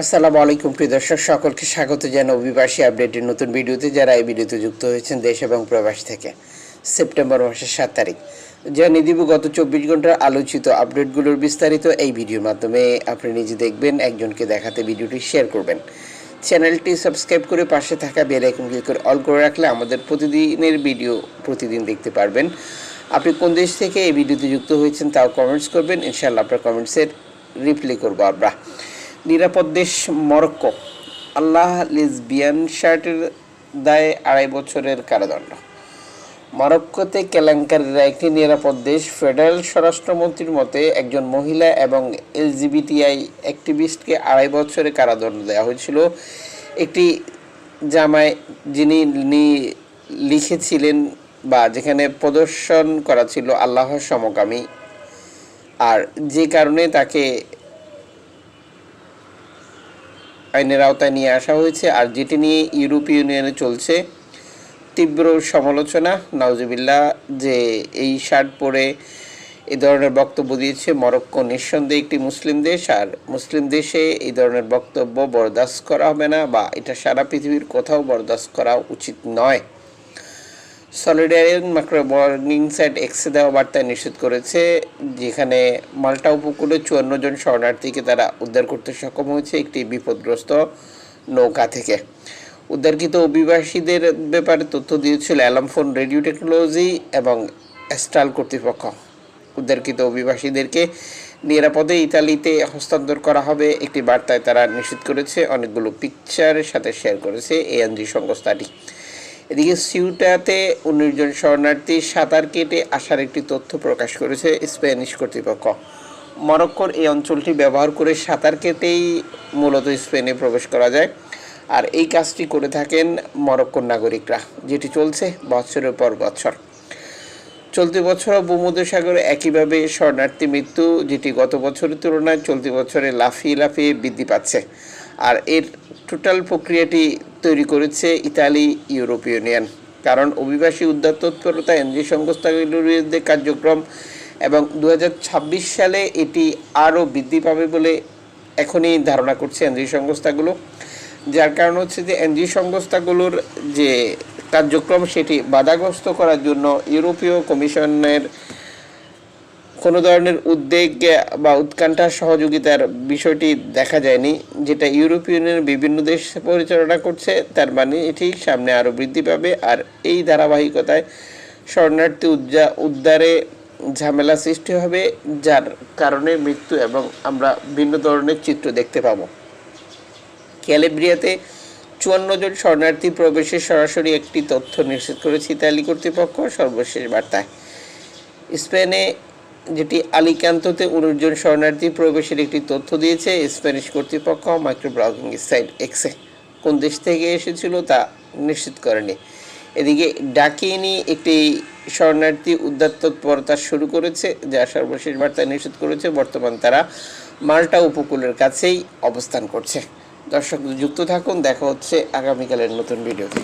আসসালামু আলাইকুম, প্রিয় দর্শক। সকলকে স্বাগত জানাই অভিবাসী আপডেটের নতুন ভিডিওতে। যারা এই ভিডিওতে যুক্ত হয়েছেন দেশ এবং প্রবাস থেকে, সেপ্টেম্বর মাসের সাত তারিখ। জানিয়ে দিব, গত চব্বিশ ঘণ্টার আলোচিত আপডেটগুলোর বিস্তারিত। এই ভিডিওর মাধ্যমে আপনি নিজে দেখবেন, একজনকে দেখাতে ভিডিওটি শেয়ার করবেন। চ্যানেলটি সাবস্ক্রাইব করে পাশে থাকা বেল আইকন ক্লিক করে অল করে রাখলে আমাদের প্রতিদিনের ভিডিও প্রতিদিন দেখতে পারবেন। আপনি কোন দেশ থেকে এই ভিডিওতে যুক্ত হয়েছেন তাও কমেন্টস করবেন। ইনশাআল্লাহ আপনার কমেন্টসের রিপ্লাই করব আমরা। নিরাপদ দেশ মরক্কো। আল্লাহ লিসবিয়ান শার্টের দায়ে আড়াই বছরের কারাদণ্ড। মরক্কোতে কেলেঙ্কারিরা একটি নিরাপদ দেশ। ফেডারেল স্বরাষ্ট্রমন্ত্রীর মতে, একজন মহিলা এবং এলজিবিটিআই অ্যাক্টিভিস্টকে আড়াই বছরের কারাদণ্ড দেওয়া হয়েছিল। একটি জামায় যিনি লিখেছিলেন বা যেখানে প্রদর্শন করা ছিল আল্লাহর সমকামী। আর যে কারণে তাকে আইনের আওতায় নিয়ে আসা হয়েছে আর যেটি নিয়ে ইউরোপীয় ইউনিয়নে চলছে তীব্র সমালোচনা। নওজবিল্লা যে এই শার্ট পরে এ ধরনের বক্তব্য দিয়েছে মরক্কো নিঃসন্দেহে একটি মুসলিম দেশ, আর মুসলিম দেশে এই ধরনের বক্তব্য বরদাস্ত করা হবে না বা এটা সারা পৃথিবীর কোথাও বরদাস্ত করা উচিত নয়। সলিডারিয়ান মাইক্রো ওয়ার্নিং সাইট এক্সে দেওয়া বার্তায় নিষেধ করেছে, যেখানে মাল্টা উপকূলে চুয়ান্ন জন শরণার্থীকে তারা উদ্ধার করতে সক্ষম হয়েছে একটি বিপদগ্রস্ত নৌকা থেকে। উদ্ধারকৃত অভিবাসীদের ব্যাপারে তথ্য দিয়েছিল অ্যালামফোন রেডিও টেকনোলজি এবং অ্যাস্ট্রাল কর্তৃপক্ষ। উদ্ধারকৃত অভিবাসীদেরকে নিরাপদে ইতালিতে হস্তান্তর করা হবে একটি বার্তায় তারা নিশ্চিত করেছে। অনেকগুলো পিকচারের সাথে শেয়ার করেছে এএনজি সংস্থাটি। এদিকে সিউটাতে উনিশ জন শরণার্থী সাঁতার কেটে আসার একটি তথ্য প্রকাশ করেছে স্প্যানিশ কর্তৃপক্ষ। মরক্কোর এই অঞ্চলটি ব্যবহার করে সাঁতার কেটেই মূলত স্পেনে প্রবেশ করা যায়। আর এই কাজটি করে থাকেন মরক্কোর নাগরিকরা, যেটি চলছে বছরের পর বছর। চলতি বছরও ভূমধ্যসাগরে একইভাবে শরণার্থী মৃত্যু, যেটি গত বছরের তুলনায় চলতি বছরে লাফিয়ে লাফিয়ে বৃদ্ধি পাচ্ছে। আর এর টোটাল প্রক্রিয়াটি তৈরি করেছে ইতালি ইউরোপীয় ইউনিয়ন। কারণ অভিবাসী উদ্ধার তৎপরতা, এনজি সংস্থাগুলির বিরুদ্ধে কার্যক্রম এবং দু হাজার ছাব্বিশ সালে এটি আরও বৃদ্ধি পাবে বলে এখনই ধারণা করছে এনজি সংস্থাগুলো। যার কারণ হচ্ছে যে এনজি সংস্থাগুলোর যে কার্যক্রম, সেটি বাধাগ্রস্ত করার জন্য ইউরোপীয় কমিশনের কোনো ধরনের উদ্বেগ বা উৎকণ্ঠার সহযোগিতার বিষয়টি দেখা যায়নি, যেটা ইউরোপীয় ইউনিয়নের বিভিন্ন দেশ পরিচালনা করছে, তার মানে এটি সামনে আরও বৃদ্ধি পাবে। আর এই ধারাবাহিকতায় শরণার্থী উদ্যা, উদ্ধারে ঝামেলা সৃষ্টি হবে, যার কারণে মৃত্যু এবং আমরা ভিন্ন ধরনের চিত্র দেখতে পাবো। ক্যালেব্রিয়াতে চুয়ান্ন জন শরণার্থী প্রবেশের সরাসরি একটি তথ্য নিশ্চিত করেছে ইতালি কর্তৃপক্ষ। সর্বশেষ বার্তায়, স্পেনে যেটি আলিকান্ততে উনিশ জন শরণার্থী প্রবেশের একটি তথ্য দিয়েছে স্প্যানিশ কর্তৃপক্ষ মাইক্রো ব্লগিং সাইট এক্সে। কোন দেশ থেকে এসেছিল তা নিশ্চিত করেনি। এদিকে ডাকিনি একটি শরণার্থী উদ্ধার তৎপরতা শুরু করেছে, যা সর্বশেষ বার্তা নিশ্চিত করেছে। বর্তমান তারা মাল্টা উপকূলের কাছেই অবস্থান করছে। দর্শক, যুক্ত থাকুন, দেখা হচ্ছে আগামীকালের নতুন ভিডিওতে।